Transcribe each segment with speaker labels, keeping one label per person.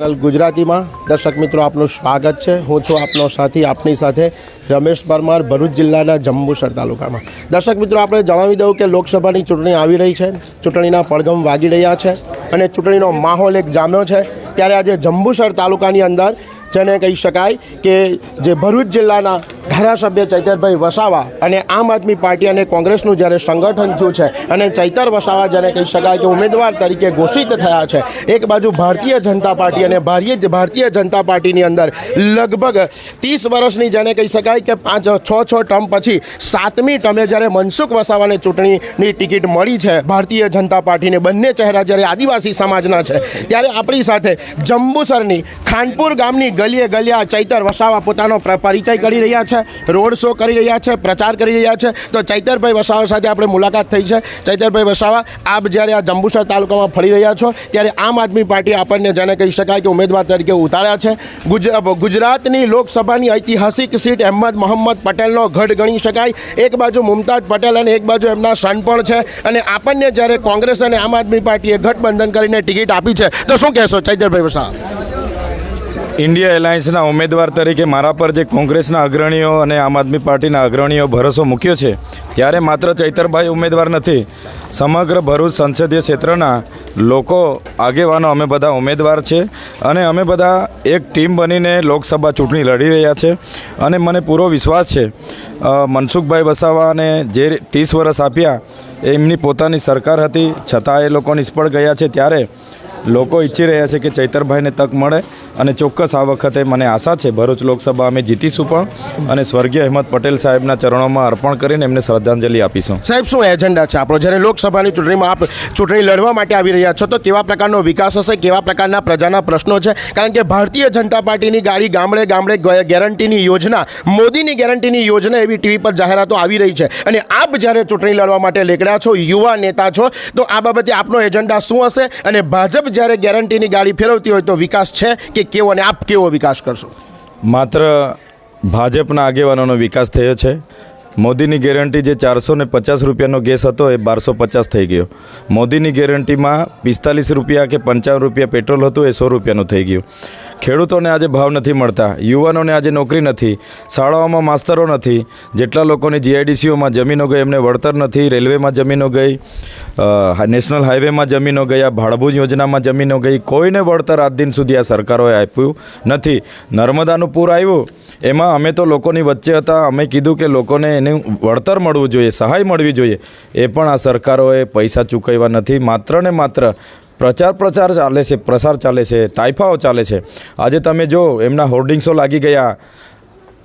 Speaker 1: ગુજરાતીમાં. દર્શક મિત્રો, આપનું સ્વાગત છે. હું છું આપનો સાથી, આપની સાથે રમેશ પરમાર, ભરૂચ જિલ્લાના જંબુસર તાલુકામાં. દર્શક મિત્રો, આપણે જણાવી દઉં કે લોકસભાની ચૂંટણી આવી રહી છે. ચૂંટણીના પડઘમ વાગી રહ્યા છે અને ચૂંટણીનો માહોલ એક જામ્યો છે. ત્યારે આજે જંબુસર તાલુકાની અંદર, જેને કહી શકાય કે જે ભરૂચ જિલ્લાના ધારાસભ્ય ચૈતરભાઈ વસાવા અને આમ આદમી પાર્ટી અને કોંગ્રેસનું જ્યારે સંગઠન થયું છે અને ચૈતર વસાવા જેને કહી શકાય કે ઉમેદવાર તરીકે ઘોષિત થયા છે, એક બાજુ ભારતીય જનતા પાર્ટી અને ભારતીય જનતા પાર્ટીની અંદર લગભગ ત્રીસ વર્ષની જેને કહી શકાય કે પાંચ, છ છ ટર્મ પછી સાતમી ટર્મે જ્યારે મનસુખ વસાવાને ચૂંટણીની ટિકિટ મળી છે, ભારતીય જનતા પાર્ટીને બંને ચહેરા જ્યારે આદિવાસી સમાજના છે, ત્યારે આપણી સાથે જંબુસરની ખાનપુર ગામની ગલીએ ગલિયા ચૈતર વસાવા પોતાનો પરિચય કરી રહ્યા છે. રોડ શો કરી રહ્યા છે, પ્રચાર કરી રહ્યા છે. તો ચૈતરભાઈ વસાવા સાથે આપણે મુલાકાત થઈ છે. ચૈતરભાઈ વસાવા, આપ જ્યારે આ જંબુસર તાલુકામાં ફરી રહ્યા છો, ત્યારે આમ આદમી પાર્ટી આપણને જેને કહી શકાય કે ઉમેદવાર તરીકે ઉતાર્યા છે. ગુજ- ગુજરાતની લોકસભાની ઐતિહાસિક સીટ અહેમદ મોહમ્મદ પટેલનો ગઢ ગણી શકાય. એક બાજુ મુમતાજ પટેલ અને એક બાજુ એમના સન પણ છે. અને આપણને જ્યારે કોંગ્રેસ અને આમ આદમી પાર્ટીએ ગઠબંધન કરીને ટિકિટ આપી છે, તો શું કહેશો ચૈતરભાઈ વસાવા?
Speaker 2: ઇન્ડિયા એલાયન્સના ઉમેદવાર તરીકે મારા પર જે કોંગ્રેસના અગ્રણીઓ અને આમ આદમી પાર્ટીના અગ્રણીઓ ભરોસો મૂક્યો છે, ત્યારે માત્ર ચૈતરભાઈ ઉમેદવાર નથી, સમગ્ર ભરૂચ સંસદીય ક્ષેત્રના લોકો આગેવાનો અમે બધા ઉમેદવાર છે અને અમે બધા એક ટીમ બનીને લોકસભા ચૂંટણી લડી રહ્યા છે અને મને પૂરો વિશ્વાસ છે મનસુખભાઈ વસાવાને જે ત્રીસ વર્ષ આપ્યા એમની પોતાની સરકાર હતી, છતાં એ લોકો નિષ્ફળ ગયા છે, ત્યારે લોકો ઈચ્છી રહ્યા છે કે ચૈતરભાઈને તક મળે અને ચોક્કસ આ વખતે મને આશા છે, ભરૂચ લોકસભા અમે જીતીશું પણ અને સ્વર્ગીય અહેમદ પટેલ સાહેબના ચરણોમાં અર્પણ કરીને એમને શ્રદ્ધાંજલિ આપીશું.
Speaker 1: સાહેબ, શું એજન્ડા છે આપણો? જ્યારે લોકસભાની ચૂંટણીમાં આપ ચૂંટણી લડવા માટે આવી રહ્યા છો, તો કેવા પ્રકારનો વિકાસ હશે? કેવા પ્રકારના પ્રજાના પ્રશ્નો છે? કારણ કે ભારતીય જનતા પાર્ટીની ગાડી ગામડે ગામડે ગેરંટીની યોજના, મોદીની ગેરંટીની યોજના એવી ટીવી પર જાહેરાતો આવી રહી છે. અને આપ જ્યારે ચૂંટણી લડવા માટે નીકળ્યા છો, યુવા નેતા છો, તો આ બાબતે આપનો એજન્ડા શું હશે? અને ભાજપ જ્યારે ગેરંટીની ગાડી ફેરવતી હોય તો વિકાસ છે કે કેવો અને આપ કેવો વિકાસ કરશો?
Speaker 2: માત્ર ભાજપના આગેવાનોનો વિકાસ થયો છે. મોદીની ગેરંટી જે ચારસો ને પચાસ રૂપિયાનો ગેસ હતો એ બારસો પચાસ થઈ ગયો. મોદીની ગેરંટીમાં પિસ્તાલીસ રૂપિયા કે પંચાવન રૂપિયા પેટ્રોલ હતું એ સો રૂપિયાનું થઈ ગયું. ખેડૂતોને આજે ભાવ નથી મળતા, યુવાનોને આજે નોકરી નથી, શાળાઓમાં માસ્તરો નથી, જેટલા લોકોની જીઆઈડીસીઓમાં જમીનો ગઈ, એમને વળતર નથી, રેલવેમાં જમીનો ગઈ નેશનલ હાઈવેમાં જમીનો ગયા ભાડભૂજ યોજનામાં જમીનો ગઈ, કોઈને વળતર આજ દિન સુધી આ સરકારોએ આપ્યું નથી. નર્મદાનું પૂર આવ્યું, એમાં અમે તો લોકોની વચ્ચે હતા, અમે કીધું કે લોકોને એનું વળતર મળવું જોઈએ, સહાય મળવી જોઈએ, એ પણ આ સરકારોએ પૈસા ચૂકવ્યા નથી, માત્ર ને માત્ર પ્રચાર પ્રચાર ચાલે છે, પ્રસાર ચાલે છે, તાઇફાઓ ચાલે છે. આજે તમે જો એમના હોર્ડિંગ્સો લાગી ગયા,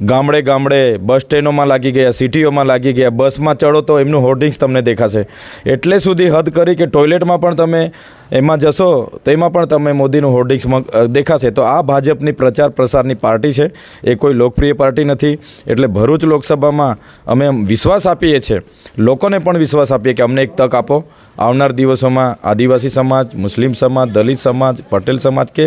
Speaker 2: ગામડે ગામડે, બસ સ્ટેન્ડોમાં લાગી ગયા, સિટીઓમાં લાગી ગયા, બસમાં ચડો તો એમનું હોર્ડિંગ્સ તમને દેખાશે. એટલે સુધી હદ કરી કે ટોયલેટમાં પણ તમે એમાં જશો, તેમાં પણ તમે મોદીનું હોર્ડિંગ્સ દેખાશે. તો આ ભાજપની પ્રચાર પ્રસારની પાર્ટી છે. એ કોઈ લોકપ્રિય પાર્ટી નથી. એટલે ભરૂચ લોકસભામાં અમે વિશ્વાસ આપીએ છીએ. લોકોને પણ વિશ્વાસ આપીએ કે અમને એક તક આપો. આવનાર દિવસોમાં આદિવાસી સમાજ મુસ્લિમ સમાજ દલિત સમાજ પટેલ સમાજ કે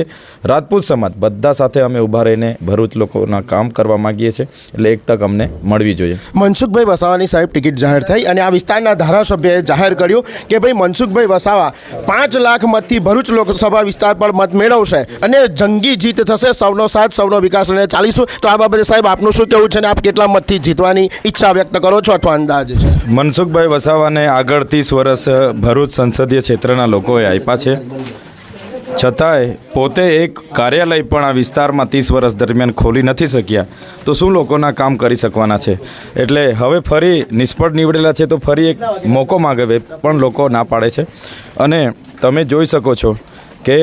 Speaker 2: રાજપૂત સમાજ બધા સાથે અમે ઊભા રહીને ભરૂચ લોકોના કામ કરવા માગીએ છીએ. એટલે એક તક અમને મળવી જોઈએ.
Speaker 1: મનસુખભાઈ વસાવાની સાહેબ ટિકિટ જાહેર થઈ અને આ વિસ્તારના ધારાસભ્યએ જાહેર કર્યું કે ભાઈ મનસુખભાઈ વસાવા પાંચ લાખ મતથી ભરૂચ લોકસભા વિસ્તાર પર મત મેળવશે અને જંગી જીત થશે. સૌનો સાથ સૌનો વિકાસ લઈને ચાલીશું. તો આ બાબતે સાહેબ આપનું શું કહેવું છે અને આપ કેટલા મતથી જીતવાની ઈચ્છા વ્યક્ત કરો છો અથવા અંદાજ છે?
Speaker 2: મનસુખભાઈ વસાવાને આગળ ત્રીસ વર્ષ ભરૂચ સંસદીય ક્ષેત્રના લોકોએ આપ્યા છે. છતાંય પોતે એક કાર્યાલય પણ આ વિસ્તારમાં ત્રીસ વર્ષ દરમિયાન ખોલી નથી શક્યા. તો શું લોકોના કામ કરી શકવાના છે? એટલે હવે ફરી નિષ્ફળ નીવડેલા છે તો ફરી એક મોકો માગે પણ લોકો ના પાડે છે. અને તમે જોઈ શકો છો કે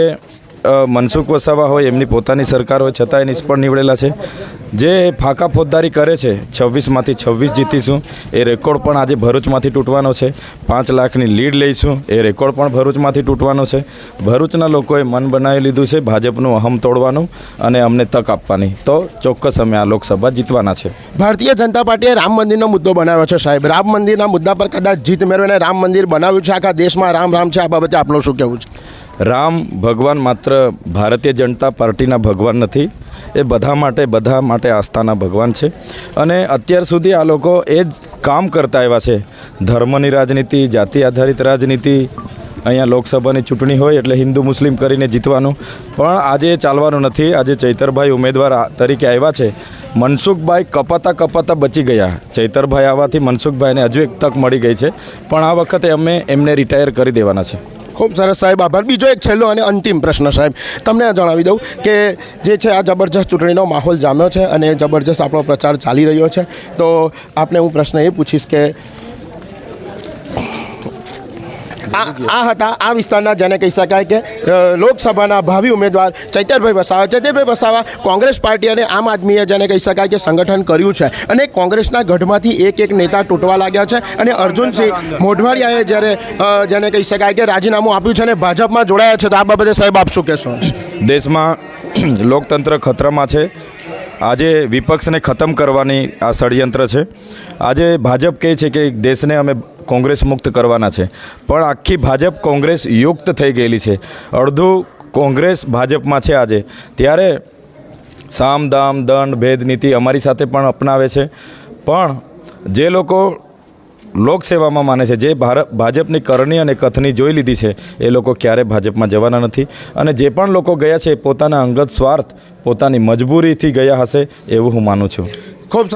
Speaker 2: મનસુખ વસાવા હોય, એમની પોતાની સરકાર હોય, છતાંય નિષ્ફળ નીવડેલા છે. જે ફાંકા ફોજદારી કરે છે, છવ્વીસમાંથી છવ્વીસ જીતીશું. એ રેકોર્ડ પણ આજે ભરૂચમાંથી તૂટવાનો છે. પાંચ લાખની લીડ લઈશું. એ રેકોર્ડ પણ ભરૂચમાંથી તૂટવાનો છે. ભરૂચના લોકોએ મન બનાવી લીધું છે ભાજપનું અહમ તોડવાનું અને અમને તક આપવાની. તો ચોક્કસ અમે આ લોકસભા જીતવાના છે.
Speaker 1: ભારતીય જનતા પાર્ટીએ રામ મંદિરનો મુદ્દો બનાવ્યો છે, સાહેબ. રામ મંદિરના મુદ્દા પર કદાચ જીત મેળવીને રામ મંદિર બનાવ્યું છે, આખા દેશમાં રામ રામ છે, આ બાબતે આપનું શું કહેવું છે?
Speaker 2: રામ ભગવાન માત્ર ભારતીય જનતા પાર્ટીના ભગવાન નથી, એ બધા માટે બધા માટે આસ્થાના ભગવાન છે. અને અત્યાર સુધી આ લોકો એ જ કામ કરતા આવ્યા છે. ધર્મની રાજનીતિ, જાતિ આધારિત રાજનીતિ, અહીંયા લોકસભાની ચૂંટણી હોય એટલે હિન્દુ મુસ્લિમ કરીને જીતવાનું. પણ આજે ચાલવાનું નથી. આજે ચૈતરભાઈ ઉમેદવાર તરીકે આવ્યા છે. મનસુખભાઈ કપાતા કપાતા બચી ગયા. ચૈતરભાઈ આવવાથી મનસુખભાઈને હજુ એક તક મળી ગઈ છે. પણ આ વખતે અમે એમને રિટાયર કરી દેવાના છે.
Speaker 1: ખૂબ સરસ સાહેબ, આભાર. બીજો એક છેલ્લો અને અંતિમ પ્રશ્ન સાહેબ, તમને જણાવી દઉં કે જે છે આ જબરજસ્ત ચૂંટણીનો માહોલ જામ્યો છે અને જબરજસ્ત આપણો પ્રચાર ચાલી રહ્યો છે. તો આપને હું પ્રશ્ન એ પૂછીશ કે આ આ હતા આ વિસ્તારના જેને કહી શકાય કે લોકસભાના ભાવિ ઉમેદવાર ચૈતરભાઈ વસાવા. ચૈતરભાઈ વસાવા કોંગ્રેસ પાર્ટી અને આમ આદમીએ જેને કહી શકાય કે સંગઠન કર્યું છે અને કોંગ્રેસના ગઢમાંથી એક એક નેતા તૂટવા લાગ્યા છે અને અર્જુનસિંહ મોઢવાડિયાએ જ્યારે જેને કહી શકાય કે રાજીનામું આપ્યું છે અને ભાજપમાં જોડાયા છે તો આ બાબતે સાહેબ આપ શું કહેશો?
Speaker 2: દેશમાં લોકતંત્ર ખતરામાં છે. આજે વિપક્ષને ખતમ કરવાની આ ષડયંત્ર છે. આજે ભાજપ કહે છે કે દેશને અમે કોંગ્રેસ મુક્ત કરવાના છે. પણ આખી ભાજપ કોંગ્રેસ યુક્ત થઈ ગયેલી છે. અડધું કોંગ્રેસ ભાજપમાં છે આજે. ત્યારે સામ, દામ, દંડ, ભેદ, નીતિ અમારી સાથે પણ અપનાવે છે. પણ જે લોકો લોકસેવામાં માને છે, જે ભારત ભાજપની કરણી અને કથની જોઈ લીધી છે, એ લોકો ક્યારે ભાજપમાં જવાના નથી. અને જે પણ લોકો ગયા છે પોતાના અંગત સ્વાર્થ, પોતાની મજબૂરીથી ગયા હશે, એવું હું માનું છું.
Speaker 1: ખૂબ